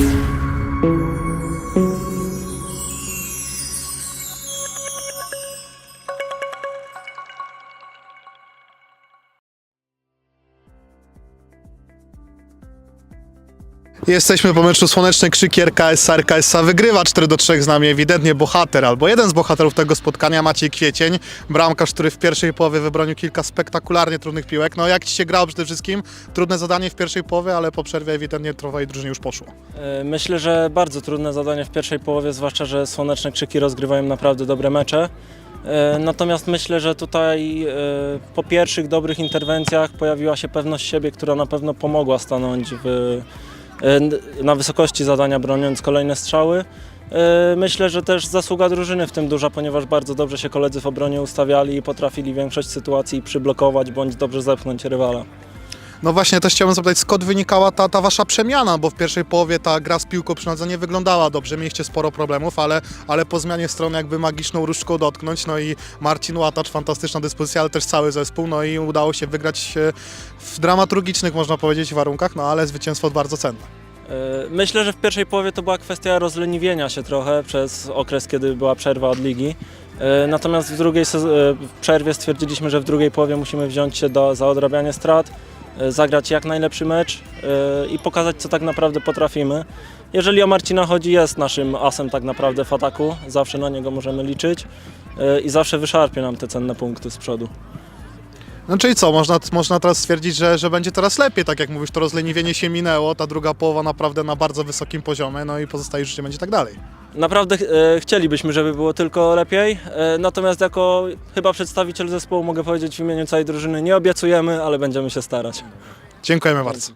Thank you. Jesteśmy po meczu Słoneczny Krzykier KSR. KSA wygrywa 4 do 3 z nami ewidentnie bohater, albo jeden z bohaterów tego spotkania, Maciej Kwiecień, bramkarz, który w pierwszej połowie wybronił kilka spektakularnie trudnych piłek. No jak Ci się grało przede wszystkim? Trudne zadanie w pierwszej połowie, ale po przerwie ewidentnie trwałej drużynie już poszło. E, Myślę, że bardzo trudne zadanie w pierwszej połowie, zwłaszcza, że Słoneczne Krzyki rozgrywają naprawdę dobre mecze. E, Natomiast myślę, że tutaj e, po pierwszych dobrych interwencjach pojawiła się pewność siebie, która na pewno pomogła stanąć w, na wysokości zadania, broniąc kolejne strzały. E, Myślę, że też zasługa drużyny w tym duża, ponieważ bardzo dobrze się koledzy w obronie ustawiali i potrafili większość sytuacji przyblokować bądź dobrze zepchnąć rywala. No właśnie, też chciałbym zapytać, skąd wynikała ta, ta wasza przemiana, bo w pierwszej połowie ta gra z piłką przy nodze nie wyglądała dobrze, mieliście sporo problemów, ale, ale po zmianie strony jakby magiczną różdżką dotknąć, no i Marcin Łatacz, fantastyczna dyspozycja, ale też cały zespół, no i udało się wygrać w dramaturgicznych, można powiedzieć, warunkach, no ale zwycięstwo bardzo cenne. E, Myślę, że w pierwszej połowie to była kwestia rozleniwienia się trochę przez okres, kiedy była przerwa od ligi. E, Natomiast w drugiej e, w przerwie stwierdziliśmy, że w drugiej połowie musimy wziąć się do, za odrabianie strat, zagrać jak najlepszy mecz e, i pokazać, co tak naprawdę potrafimy. Jeżeli o Marcina chodzi, jest naszym asem tak naprawdę w ataku, zawsze na niego możemy liczyć e, i zawsze wyszarpie nam te cenne punkty z przodu. No czyli co, można, można teraz stwierdzić, że, że będzie teraz lepiej, tak jak mówisz, to rozleniwienie się minęło, ta druga połowa naprawdę na bardzo wysokim poziomie, no i pozostaje życie będzie tak dalej. Naprawdę e, chcielibyśmy, żeby było tylko lepiej, e, natomiast jako chyba przedstawiciel zespołu mogę powiedzieć w imieniu całej drużyny, nie obiecujemy, ale będziemy się starać. Dziękujemy bardzo.